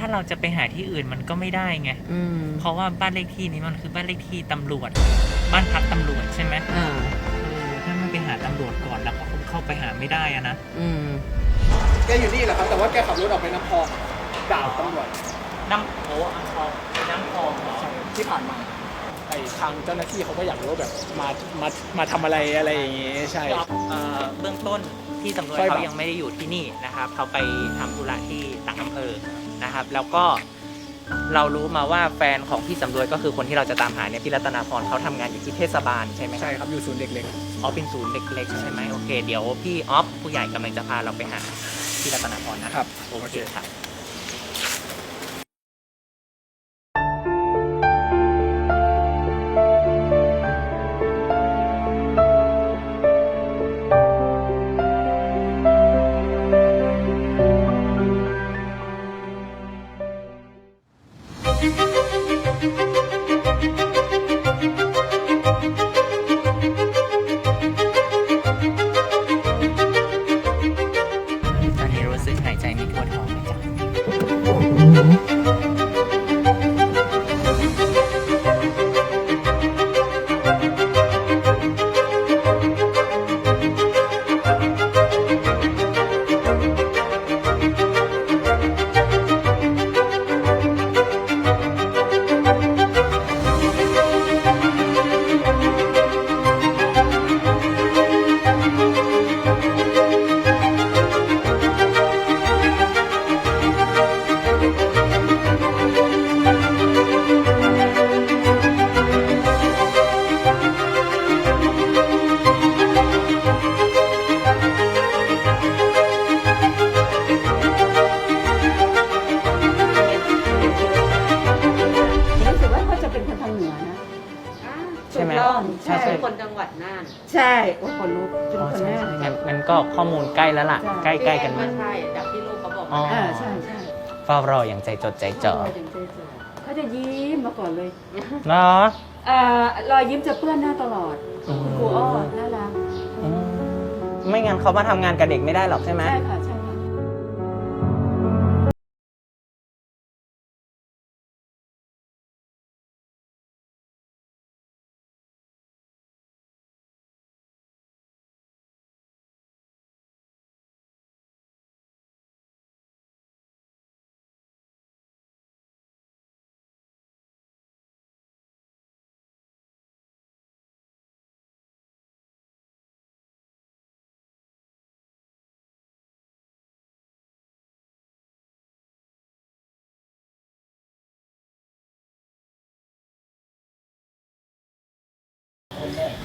ถ้าเราจะไปหาที่อื่นมันก็ไม่ได้ไง อืมเพราะว่าบ้านเลขที่นี้มันคือบ้านเลขที่ตำรวจ บ้านพักตำรวจใช่ไหมอ่าเออถ้ามันไปหาตำรวจก่อนแล้วก็คงเข้าไปหาไม่ได้อะนะ อืม แกอยู่นี่แหละครับ แต่ว่าแกขับรถออกไปน้ำพองด่าตำรวจน้ำโอ้อังทองน้ำทองเหรอใช่ที่ผ่านมาไอ้ทางเจ้าหน้าที่เขาก็อยากรู้ว่าแบบมามามาทำอะไรอะไรอย่างงี้ใช่ เอ่อเบื้องต้นที่สำรวจใช่ครับ เขายังไม่ได้อยู่ที่นี่นะครับ เขาไปทำธุระที่ต่างอำเภอ นะครับ แล้วก็เรารู้มาว่าแฟนของพี่สำรวยก็คือคนที่เราจะตามหาเนี่ยพี่รัตนาพรเขาทำงานอยู่ที่เทศบาลใช่ไหมใช่ครับอยู่ศูนย์เด็กเล็กอ๋อเป็นศูนย์เล็กๆใช่ไหมโอเค เดี๋ยวพี่ออฟผู้ใหญ่กำลังจะพาเราไปหาพี่รัตนาพรนะครับ โอเคครับ ก็ข้อมูลใกล้แล้วล่ะ ใกล้ใกล้กันมาก ใช่จากที่ลูกเขาบอกอ๋อ อ่าใช่ใช่เฝ้ารออย่างใจจดใจจ่อเขาจะเขาจะยิ้มมาก่อนเลยเนาะอ่ารอยยิ้มจะเปื้อนหน้าตลอดอืมครูอ้อน่ารักอืมไม่งั้นเขามาทำงานกับเด็กไม่ได้หรอกใช่ไหม ใช่ค่ะ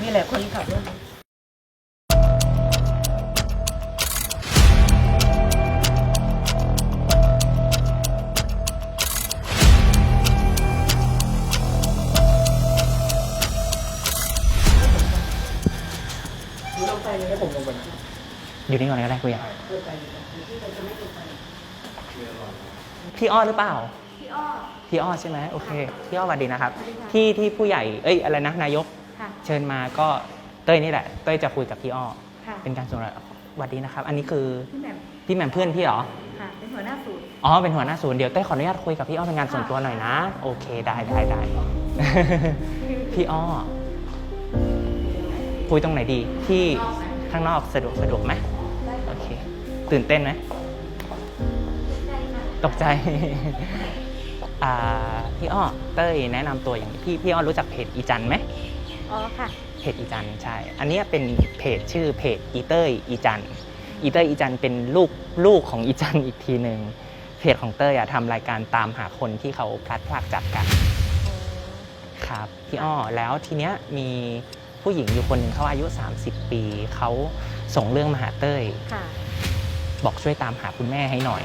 นี่แหละคนขับรถให้ผมลงไปนะอยู่นี่ก่อนก็ได้คุยอะพี่อ้อหรือเปล่า พี่อ้อ พี่อ้อใช่ไหมโอเค พี่อ้อสวัสดีนะครับ ที่ที่ผู้ใหญ่ เอ้ยอะไรนะ นายกค่ะ เชิญมาก็เต้ยนี่แหละ เต้ยจะคุยกับพี่อ้อ ค่ะเป็นการส่วนสวัสดีนะครับ อันนี้คือพี่แหม่มพี่แหม่มเพื่อนพี่เหรอ ค่ะ เป็นหัวหน้าศูนย์ อ๋อ เป็นหัวหน้าศูนย์ เดี๋ยวเต้ยขออนุญาตคุยกับพี่อ้อเป็นงานส่วนตัวหน่อยนะ โอเค ได้ได้ได้ พี่อ้อ คุยตรงไหนดี ที่ข้างนอกสะดวกสะดวกไหมโอเค ตื่นเต้นไหม ตกใจ อ่า พี่อ้อ เต้ยแนะนำตัวอย่างนี้พี่พี่อ้อรู้จักเพจอีจันไหม อ๋อค่ะ เพจอีจันใช่ อันเนี้ยเป็นเพจชื่อเพจอีเต้ยอีจันอีเต้ยอีจันเป็นลูกลูกของอีจันอีกทีหนึ่งเพจของเต้ยอะทำรายการตามหาคนที่เขาพลัดพรากจากกันครับพี่อ้อแล้วทีเนี้ยมีผู้หญิงอยู่คนหนึ่งเขาอายุ 30 ปี เขาส่งเรื่องมาหาเต้ยค่ะบอกช่วยตามหาคุณแม่ให้หน่อย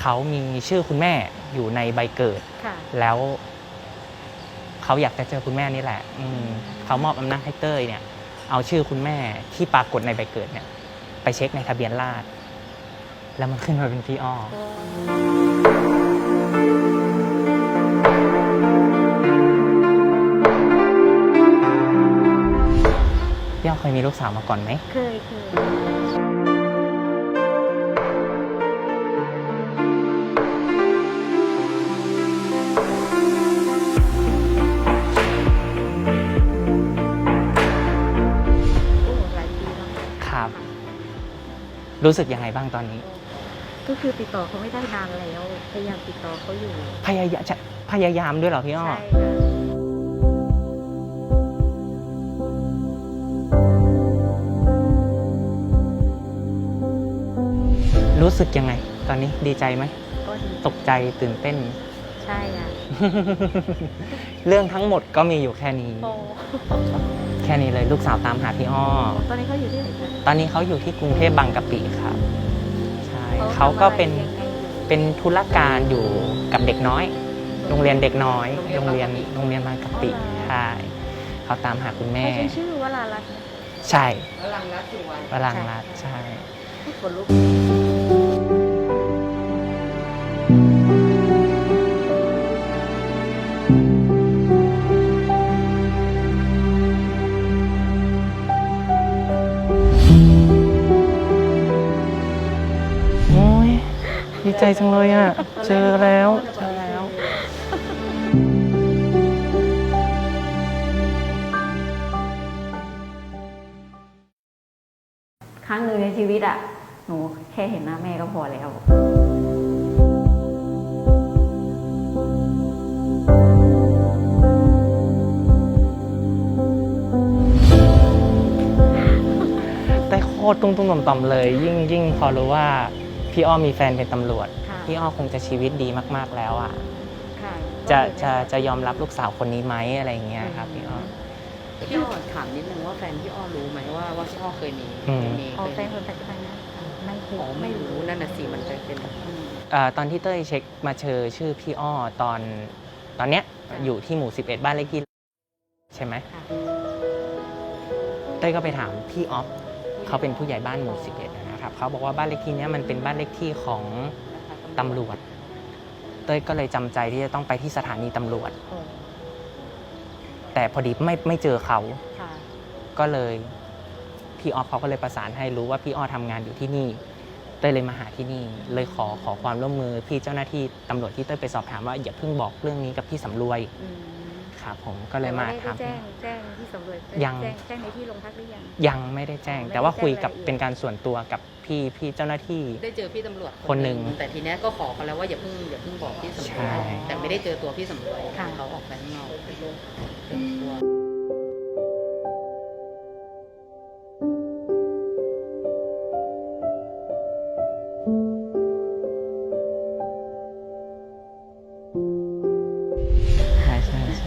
เขามีชื่อคุณแม่อยู่ในใบเกิดค่ะแล้ว เขาอยากจะเจอคุณแม่นี่แหละอืมเขามอบอำนาจให้เต้ยเนี่ย เอาชื่อคุณแม่ที่ปรากฏในใบเกิดเนี่ย ไปเช็คในทะเบียนราษฎร์แล้วมันขึ้นมาเป็นพี่อ้อ พี่อ้อเคยมีลูกสาวมาก่อนไหม เคยเคย รู้สึกยังไงบ้างตอนนี้ ก็คือติดต่อเขาไม่ได้นานแล้ว พยายามติดต่อเขาอยู่ พยายามจะพยายามด้วยเหรอพี่อ้อ ใช่ค่ะ รู้สึกยังไง ตอนนี้ดีใจไหม ก็ดีตกใจตื่นเต้น ใช่ค่ะเรื่องทั้งหมดก็มีอยู่แค่นี้โอ้ แค่นี้เลยลูกสาวตามหาพี่อ้อ ตอนนี้เขาอยู่ที่ไหนคะตอนนี้เขาอยู่ที่กรุงเทพบางกะปิครับใช่เขาก็เป็นทำอะไรยังไงอยู่เป็นธุรการอยู่กับเด็กน้อย โรงเรียนเด็กน้อย โรงเรียนโรงเรียนบางกะปิใช่เขาตามหาคุณแม่ เขาใช้ชื่อวรารัตน์นะใช่พลังรัฐสุวรรณวรังรัตน์ใช่คนลุกโดีใจจังเลยอะ เจอแล้ว เจอแล้ว ครั้งหนึ่งในชีวิตอะหนูแค่เห็นหน้าแม่ก็พอแล้ว แต่โคตรตุ้งตุ้งต่อมๆเลย ยิ่งยิ่งพอรู้ว่า พี่อ้อมีแฟนเป็นตำรวจ ค่ะพี่อ้อคงจะชีวิตดีมาก ๆ แล้วอะ ค่ะจะจะจะยอมรับลูกสาวคนนี้ไหมอะไรอย่างเงี้ยครับพี่อ้อ พี่อ้อถามนิดนึงว่าแฟนพี่อ้อรู้ไหมว่าว่าพี่อ้อเคยมีอืม มีออกเคแฟยนคนปัจจุบันนะไม่เคยอ๋อไม่รู้นั่นน่ะสิมันจะเป็นอืมเอ่อตอนที่เต้ยเช็คมาเจอชื่อพี่อ้อตอนตอนเนี้ยอยู่ที่หมู่ 11 บ้านเลขที่ใช่ไหมค่ะ เต้ยก็ไปถามพี่ออฟเขาเป็นผู้ใหญ่บ้านหมู่ 11นะ ครับเขาบอกว่าบ้านเลขที่เนี้ยมันเป็นบ้านเลขที่ของตำรวจ เต้ยก็เลยจำใจที่จะต้องไปที่สถานีตำรวจโอ้แต่พอดีไม่ไม่เจอเขาค่ะก็เลยพี่ออฟเขาก็เลยประสานให้รู้ว่าพี่อ้อทำงานอยู่ที่นี่ เต้ยเลยมาหาที่นี่ เลยขอขอความร่วมมือพี่เจ้าหน้าที่ตำรวจที่เต้ยไปสอบถามว่าอย่าเพิ่งบอกเรื่องนี้กับพี่สำรวยอืม ครับผมก็เลยมาแต่ว่ได้ถามแจ้งแจ้งที่สำรวจยัง แจ้งแจ้งในที่โรงพักหรือยัง ยังไม่ได้แจ้งไม่ได้แต่ว่าคุยกับแจ้งรายละเอียดเป็นการส่วนตัวกับพี่พี่เจ้าหน้าที่ ได้เจอพี่ตำรวจคนหนึ่งแต่ทีเนี้ยก็ขอเขาแล้วว่าอย่าเพิ่งอย่าเพิ่งบอกพี่สำรใช่วจแต่ไม่ได้เจอตัวพี่สำรวจค่ะ เขาออกไปข้างนอก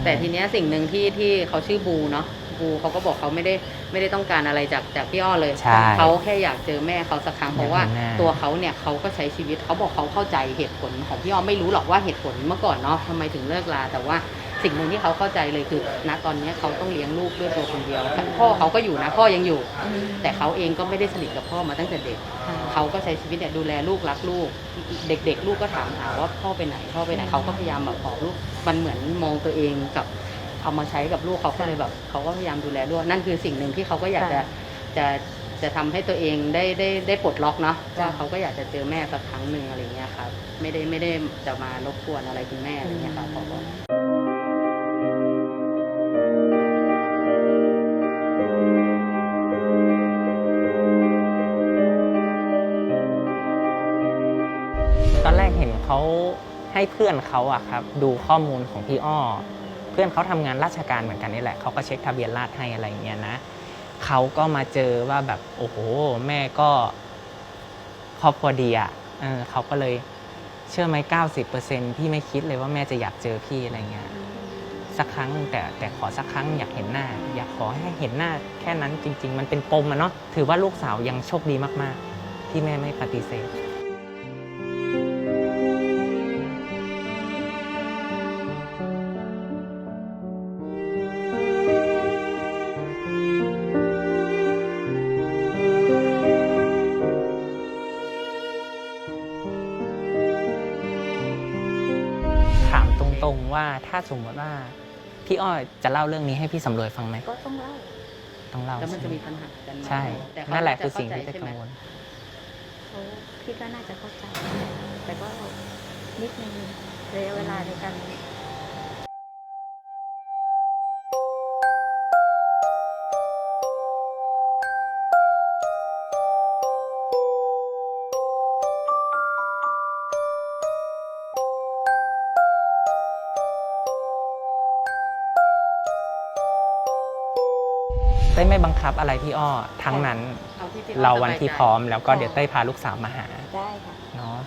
แต่ทีเนี้ยสิ่งหนึ่งที่ที่เขาชื่อบูเนาะบูเขาก็บอกเขาไม่ได้ไม่ได้ต้องการอะไรจากจากพี่อ้อเลย ใช่เขาแค่อยากเจอแม่เขาสักครั้งเพราะว่า อยากเห็นหน้า ตัวเขาเนี่ยเขาก็ใช้ชีวิตเขาบอกเขาเข้าใจเหตุผลของพี่อ้อไม่รู้หรอกว่าเหตุผลเมื่อก่อนเนาะทำไมถึงเลิกลาแต่ว่า สิ่งหนึ่งที่เขาเข้าใจเลยคือ ณตอนเนี้ยเขาต้องเลี้ยงลูกด้วยตัวคนเดียวพ่อเขาก็อยู่นะพ่อยังอยู่ แต่เขาเองก็ไม่ได้สนิทกับพ่อมาตั้งแต่เด็ก เขาก็ใช้ชีวิตเนี่ยดูแลลูกรักลูก เด็ก ๆ ลูกก็ถามหาว่าพ่อไปไหนพ่อไปไหนเขาก็พยายามแบบบอกลูกมันเหมือนมองตัวเองกับเอามาใช้กับลูกเขาก็เลยแบบเขาก็พยายามดูแลลูกนั่นคือสิ่งหนึ่งที่เขาก็อยากจะจะจะทำให้ตัวเองได้ได้ได้ปลดล็อกเนาะว่าเขาก็อยากจะเจอแม่สักครั้งหนึ่งอะไรเงี้ยครับไม่ได้ไม่ได้จะมารบกวนอะไรคุณแม่อะไรเงี้ยครับเขาก็ ให้เพื่อนเขาอะครับดูข้อมูลของพี่อ้อ เพื่อนเขาทำงานราชการเหมือนกันนี่แหละเขาก็เช็คทะเบียนราษฎร์ให้อะไรอย่างเงี้ยนะเขาก็มาเจอว่าแบบโอ้โห แม่ก็ครอบครัวดีอะเออเขาก็เลยเชื่อไหม90%พี่ไม่คิดเลยว่าแม่จะอยากเจอพี่อะไรเงี้ยสักครั้งแต่แต่ขอสักครั้งอยากเห็นหน้า อยากขอให้เห็นหน้าแค่นั้นจริง ๆ มันเป็นปมอะเนาะถือว่าลูกสาวยังโชคดีมากๆ ที่แม่ไม่ปฏิเสธ ถ้าสมมติว่าพี่อ้อยจะเล่าเรื่องนี้ให้พี่สำรวยฟังไหมก็ต้องเล่าต้องเล่าแล้วมันจะใช่ไหมีปัญหากันไหมใช่แต่เขานั่นแหละจคือสิ่งเข้าที่ใจจะใช่กัไหงมวลเขาพี่ก็น่าจะเข้าใจแต่ก็นิดนึงระยะเวลาในการ ยไม่บังคับอะไรพี่อ้อทั้งนั้น เอาที่พี่เราวันที่พร้อมแล้วก็ค่ะเดี๋ยวเต้ยพาลูกสาวมาหาได้ค่ะเนาะ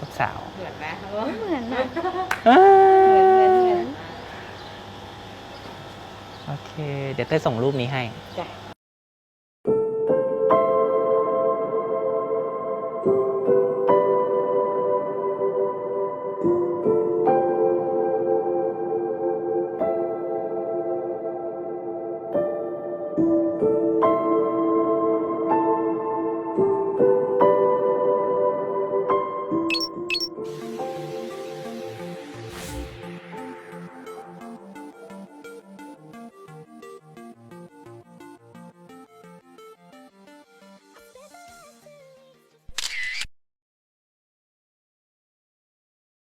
ลูกสาวเหมือนไหมเหมือนนะอ้าเหมือนเหมือนเหมือนโอเค เดี๋ยวเต้ยส่งรูปนี้ให้ จ้ะ